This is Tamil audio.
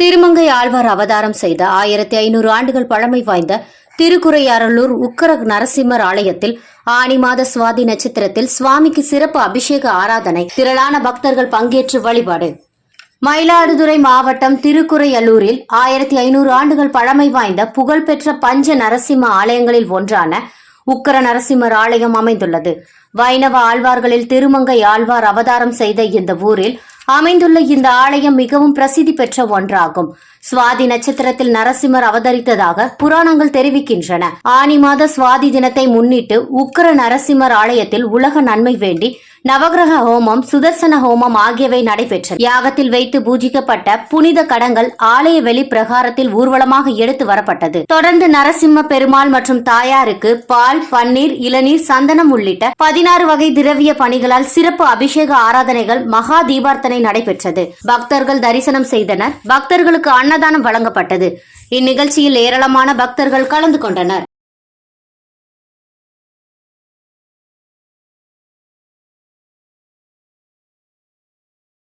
திருமங்கை ஆழ்வார் அவதாரம் செய்த ஆயிரத்தி ஐநூறு ஆண்டுகள் பழமை வாய்ந்த திருக்குறையாரலூர் உக்கர நரசிம்மர் ஆலயத்தில் ஆனி மாத சுவாதி நட்சத்திரத்தில் சுவாமிக்கு சிறப்பு அபிஷேக ஆராதனை திரளான பக்தர்கள் பங்கேற்று வழிபாடு. மயிலாடுதுறை மாவட்டம் திருக்குறையலூரில் ஆயிரத்தி ஐநூறு ஆண்டுகள் பழமை வாய்ந்த புகழ்பெற்ற பஞ்ச நரசிம்ம ஆலயங்களில் ஒன்றான உக்கர நரசிம்மர் ஆலயம் அமைந்துள்ளது. வைணவ ஆழ்வார்களில் திருமங்கை ஆழ்வார் அவதாரம் செய்த இந்த ஊரில் அமைந்துள்ள இந்த ஆலயம் மிகவும் பிரசித்தி பெற்ற ஒன்றாகும். சுவாதி நட்சத்திரத்தில் நரசிம்மர் அவதரித்ததாக புராணங்கள் தெரிவிக்கின்றன. ஆனி மாத சுவாதி தினத்தை முன்னிட்டு உக்கர நரசிம்மர் ஆலயத்தில் உலக நன்மை வேண்டி நவகிரக ஹோமம் சுதர்சன ஹோமம் ஆகியவை நடைபெற்ற யாகத்தில் வைத்து பூஜிக்கப்பட்ட புனித கடங்கள் ஆலய வெளி பிரகாரத்தில் ஊர்வலமாக எடுத்து வரப்பட்டது. தொடர்ந்து நரசிம்ம பெருமாள் மற்றும் தாயாருக்கு பால் பன்னீர் இளநீர் சந்தனம் உள்ளிட்ட பதினாறு வகை திரவிய பணிகளால் சிறப்பு அபிஷேக ஆராதனைகள் மகா தீபார்த்தனை நடைபெற்றது. பக்தர்கள் தரிசனம் செய்தனர். பக்தர்களுக்கு அன்னதானம் வழங்கப்பட்டது. இந்நிகழ்ச்சியில் ஏராளமான பக்தர்கள் கலந்து கொண்டனர்.